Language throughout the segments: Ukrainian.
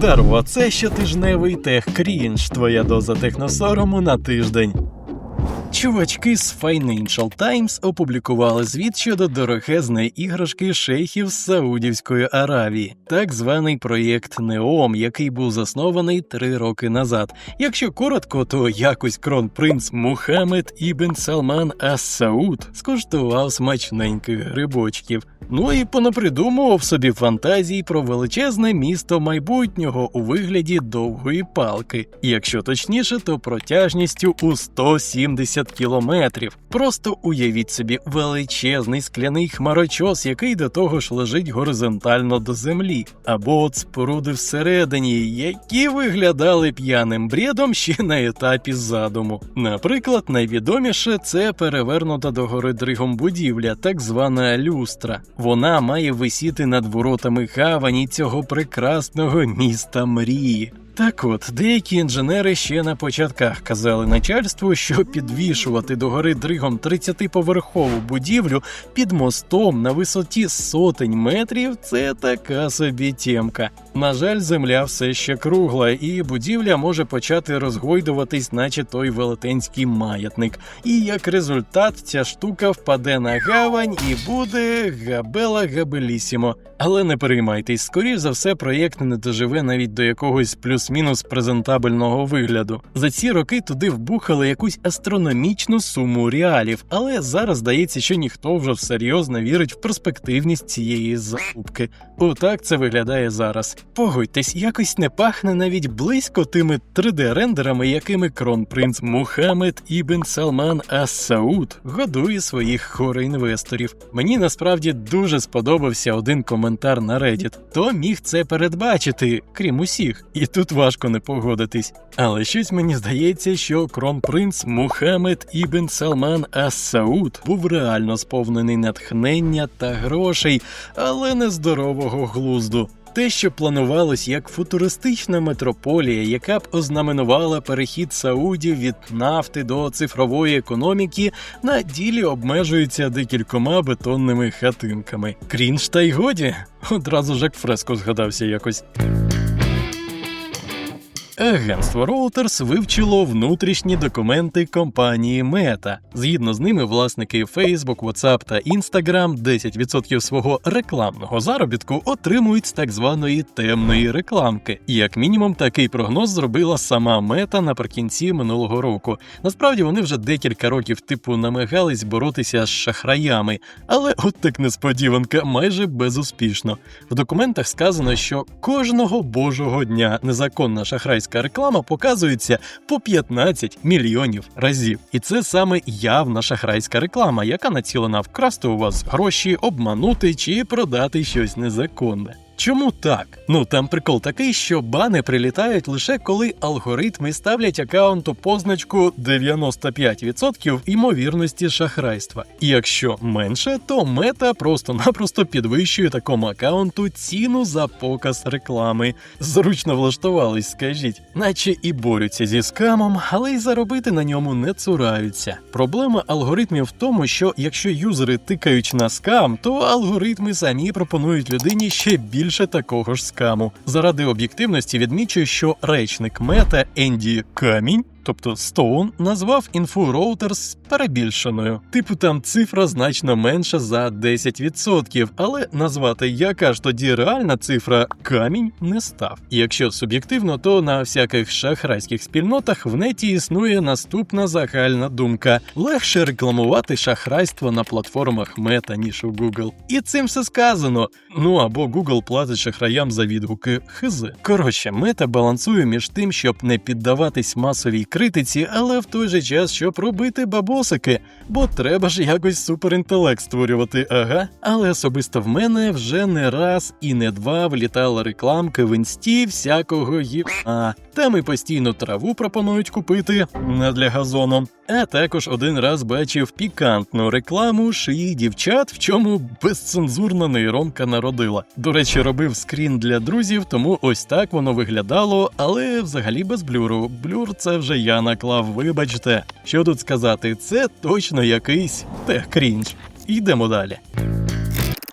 Дарво, це щотижневий тех крінж, твоя доза техносорому на тиждень. Чувачки з Financial Times опублікували звіт щодо дорогезної іграшки шейхів з Саудівської Аравії, так званий проєкт Неом, який був заснований три роки назад. Якщо коротко, то якось кронпринц Мухаммед Ібн Салман Ас Сауд скуштував смачненьких грибочків. Ну і понапридумував собі фантазій про величезне місто майбутнього у вигляді довгої палки, якщо точніше, то протяжністю у 170 кілометрів. Просто уявіть собі величезний скляний хмарочос, який до того ж лежить горизонтально до землі, або от споруди всередині, які виглядали п'яним бредом ще на етапі задуму. Наприклад, найвідоміше це перевернута до гори дригом будівля, так звана люстра. Вона має висіти над воротами гавані цього прекрасного міста мрії. Так от, деякі інженери ще на початках казали начальству, що підвішувати до гори дригом 30-поверхову будівлю під мостом на висоті сотень метрів це така собі тємка. На жаль, земля все ще кругла, і будівля може почати розгойдуватись, наче той велетенський маятник. І як результат, ця штука впаде на гавань і буде габела габелісімо. Але не переймайтесь, скоріш за все, проєкт не доживе навіть до якогось плюс-мінус презентабельного вигляду. За ці роки туди вбухали якусь астрономічну суму реалів, але зараз здається, що ніхто вже всерйоз не вірить в перспективність цієї закупки. Отак це виглядає зараз. Погодьтесь, якось не пахне навіть близько тими 3D-рендерами, якими кронпринц Мухаммед Ібн Салман Ас Сауд годує своїх горе-інвесторів. Мені насправді дуже сподобався один коментар на Reddit. Хто міг це передбачити, крім усіх, і тут важко не погодитись. Але щось мені здається, що кронпринц Мухаммед Ібн Салман Ас Сауд був реально сповнений натхнення та грошей, але не здорового глузду. Те, що планувалось як футуристична метрополія, яка б ознаменувала перехід Саудів від нафти до цифрової економіки, на ділі обмежується декількома бетонними хатинками. Крінж та й годі. Одразу Жак Фреско згадався якось. Агентство Reuters вивчило внутрішні документи компанії Meta. Згідно з ними, власники Facebook, WhatsApp та Instagram 10% свого рекламного заробітку отримують з так званої темної рекламки. Як мінімум, такий прогноз зробила сама Meta наприкінці минулого року. Насправді вони вже декілька років типу намагались боротися з шахраями, але от так несподіванка майже безуспішно. В документах сказано, що кожного божого дня незаконна шахрайська реклама показується по 15 мільйонів разів. І це саме явна шахрайська реклама, яка націлена вкрасти у вас гроші, обманути чи продати щось незаконне. Чому так? Ну там прикол такий, що бани прилітають лише коли алгоритми ставлять аккаунту позначку 95% ймовірності шахрайства. І якщо менше, то мета просто-напросто підвищує такому аккаунту ціну за показ реклами. Зручно влаштувались, скажіть, наче і борються зі скамом, але й заробити на ньому не цураються. Проблема алгоритмів в тому, що якщо юзери тикають на скам, то алгоритми самі пропонують людині ще більше такого ж скаму. Заради об'єктивності відмічую, що речник мета Енді Камінь. Тобто Стоун назвав інфу Reuters перебільшеною. Типу там цифра значно менша за 10%, але назвати яка ж тоді реальна цифра камінь не став. Якщо суб'єктивно, то на всяких шахрайських спільнотах в неті існує наступна загальна думка: легше рекламувати шахрайство на платформах Мета, ніж у Google. І цим все сказано. Ну або Google платить шахраям за відгуки хз. Коротше, мета балансує між тим, щоб не піддаватись масовій критиці, але в той же час, щоб робити бабосики, бо треба ж якось суперінтелект створювати, ага. Але особисто в мене вже не раз і не два влітала рекламки в інсті всякого їба. Там і постійно траву пропонують купити не для газону. А також один раз бачив пікантну рекламу шиї дівчат, в чому безцензурна нейронка народила. До речі, робив скрін для друзів, тому ось так воно виглядало, але взагалі без блюру. Блюр це вже я наклав, вибачте. Що тут сказати, це точно якийсь тех крінж. Йдемо далі.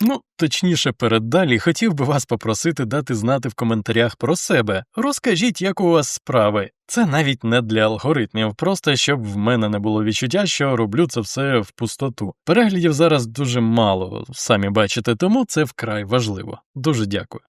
Ну, точніше, переддалі хотів би вас попросити дати знати в коментарях про себе. Розкажіть, як у вас справи. Це навіть не для алгоритмів, просто щоб в мене не було відчуття, що роблю це все в пустоту. Переглядів зараз дуже мало, самі бачите, тому це вкрай важливо. Дуже дякую.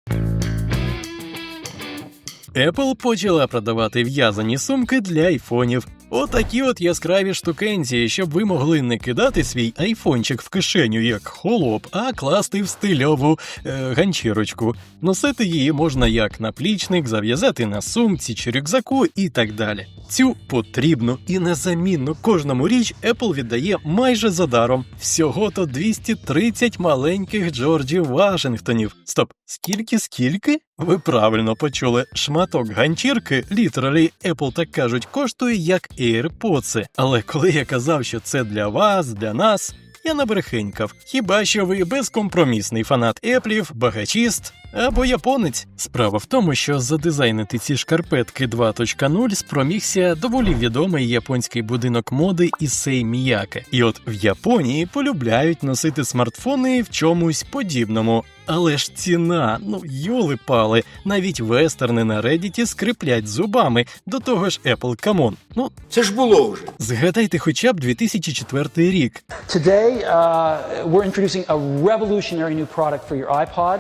Apple почала продавати в'язані сумки для айфонів. Отакі от яскраві штукенції, щоб ви могли не кидати свій айфончик в кишеню як холоп, а класти в стильову е, ганчірочку. Носити її можна як наплічник, зав'язати на сумці чи рюкзаку і так далі. Цю потрібну і незамінну кожному річ Apple віддає майже за даром. Всього то 230 маленьких Джорджів Вашингтонів. Стоп, скільки, скільки? Ви правильно почули, шматок ганчірки, літералі Apple так кажуть, коштує як AirPods. Але коли я казав, що це для вас, для нас, я набрехенькав. Хіба що ви безкомпромісний фанат еплів, багачіст або японець? Справа в тому, що задизайнити ці шкарпетки 2.0 спромігся доволі відомий японський будинок моди Ісей Міяке. І от в Японії полюбляють носити смартфони в чомусь подібному. Але ж ціна, ну юли пали, навіть вестерни на Reddit скриплять зубами. До того ж, Apple, камон. Ну Це ж було вже. згадайте хоча б 2004 рік. Today, uh, we're introducing a revolutionary new product for your iPod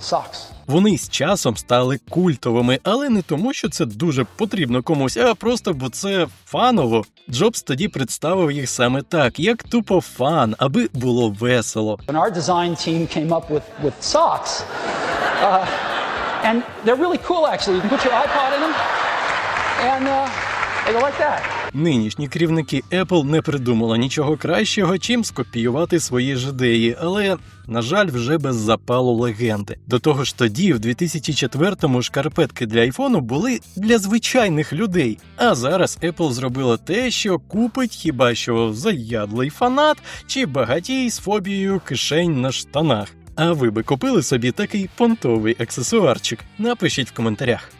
socks. Вони з часом стали культовими, але не тому, що це дуже потрібно комусь, а просто бо це фаново. Джобс тоді представив їх саме так, як тупо фан, аби було весело. And. Uh, they're really cool, actually. You can put your iPod in them, and uh, they go like that. Нинішні керівники Apple не придумали нічого кращого, чим скопіювати свої ж ідеї, але, на жаль, вже без запалу легенди. До того ж, тоді, в 2004-му, шкарпетки для айфону були для звичайних людей. А зараз Apple зробила те, що купить хіба що заядлий фанат чи багатій з фобією кишень на штанах. А ви би купили собі такий понтовий аксесуарчик? Напишіть в коментарях.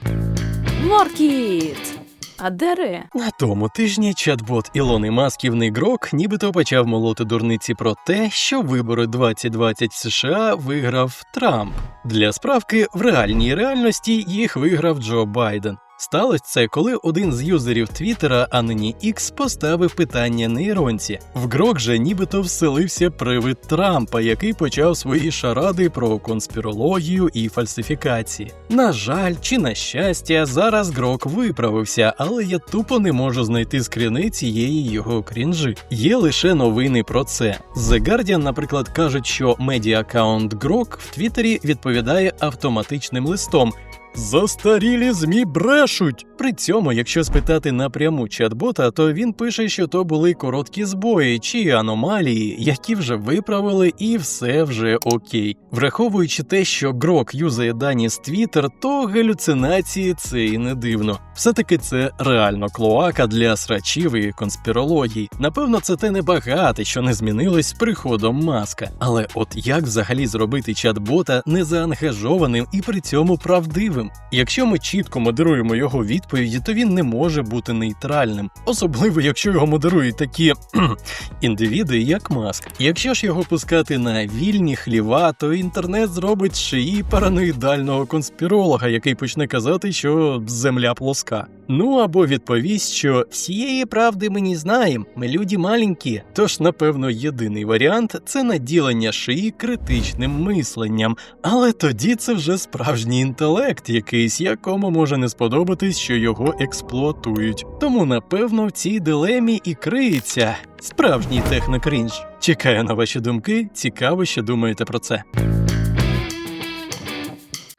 Моркіт! А де? На тому тижні чат-бот Ілони Масківний Грок нібито почав молоти дурниці про те, що вибори 2020 в США виграв Трамп. Для справки в реальній реальності їх виграв Джо Байден. Сталося це, коли один з юзерів Твіттера, а нині X, поставив питання нейронці. В Грок же нібито вселився привид Трампа, який почав свої шаради про конспірологію і фальсифікації. На жаль, чи на щастя, зараз Грок виправився, але я тупо не можу знайти скріни цієї його крінжи. Є лише новини про це. The Guardian, наприклад, кажуть, що медіа-аккаунт Грок в Твіттері відповідає автоматичним листом. Застарілі змі брешуть. При цьому, якщо спитати напряму чат-бота, то він пише, що то були короткі збої чи аномалії, які вже виправили, і все вже окей. Враховуючи те, що Грок юзає дані з Twitter, то галюцинації це і не дивно. Все-таки це реально клоака для срачів і конспірологій. Напевно, це те небагате, що не змінилось з приходом маска. Але от як взагалі зробити чат-бота незаангажованим і при цьому правдивим? Якщо ми чітко модеруємо його відповіді, то він не може бути нейтральним, особливо якщо його модерують такі індивіди, як маск. Якщо ж його пускати на вільні хліва, то інтернет зробить шиї параноїдального конспіролога, який почне казати, що земля плоска. Ну або відповість, що всієї правди ми не знаємо, ми люди маленькі. Тож, напевно, єдиний варіант це наділення шиї критичним мисленням, але тоді це вже справжній інтелект якийсь, якому може не сподобатись, що його експлуатують. Тому, напевно, в цій дилемі і криється справжній технокрінж. Чекаю на ваші думки. Цікаво, що думаєте про це.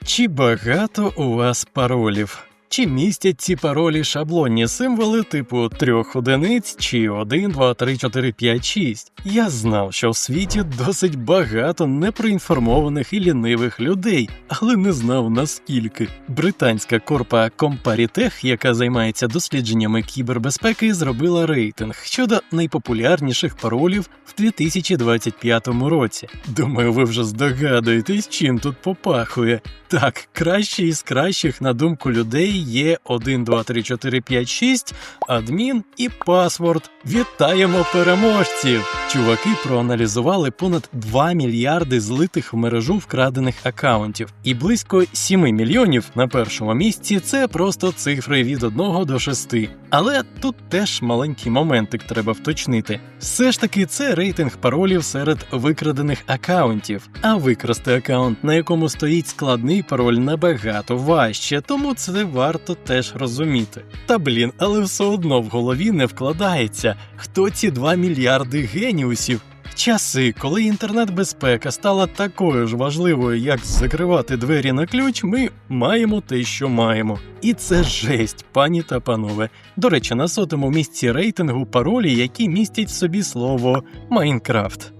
Чи багато у вас паролів? Чи містять ці паролі шаблонні символи типу трьох одиниць чи 1, 2, 3, 4, 5, 6? Я знав, що в світі досить багато непроінформованих і лінивих людей, але не знав наскільки. Британська корпа Comparitech, яка займається дослідженнями кібербезпеки, зробила рейтинг щодо найпопулярніших паролів в 2025 році. Думаю, ви вже здогадуєтесь, чим тут попахує. Так, кращий із кращих, на думку людей, є 1, 2, 3, 4, 5, 6, адмін і паспорт. Вітаємо переможців! Чуваки проаналізували понад 2 мільярди злитих в мережу вкрадених акаунтів, і близько 7 мільйонів на першому місці це просто цифри від 1 до 6. Але тут теж маленький моментик треба вточнити. Все ж таки, це рейтинг паролів серед викрадених акаунтів. А викрасти акаунт, на якому стоїть складний пароль, набагато важче, тому це варто теж розуміти. Та блін, але все одно в голові не вкладається, хто ці 2 мільярди геніусів. Часи, коли інтернет-безпека стала такою ж важливою, як закривати двері на ключ, ми маємо те, що маємо. І це жесть, пані та панове. До речі, на сотому місці рейтингу паролі, які містять в собі слово Майнкрафт.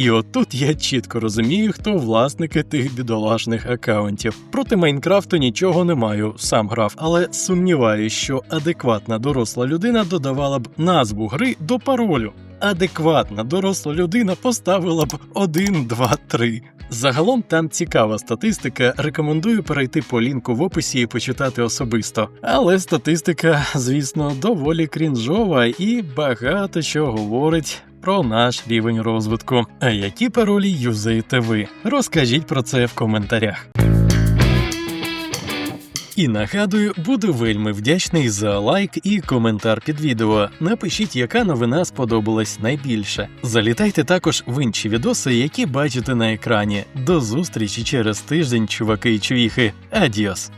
І отут я чітко розумію, хто власники тих бідолашних акаунтів. Проти Майнкрафту нічого не маю, сам грав, але сумніваюся, що адекватна доросла людина додавала б назву гри до паролю. Адекватна доросла людина поставила б 1, 2, 3. Загалом там цікава статистика. Рекомендую перейти по лінку в описі і почитати особисто. Але статистика, звісно, доволі крінжова і багато що говорить про наш рівень розвитку. А які паролі юзаєте ви? Розкажіть про це в коментарях. І нагадую, буду вельми вдячний за лайк і коментар під відео. Напишіть, яка новина сподобалась найбільше. Залітайте також в інші відоси, які бачите на екрані. До зустрічі через тиждень, чуваки і чувіхи. Адіос!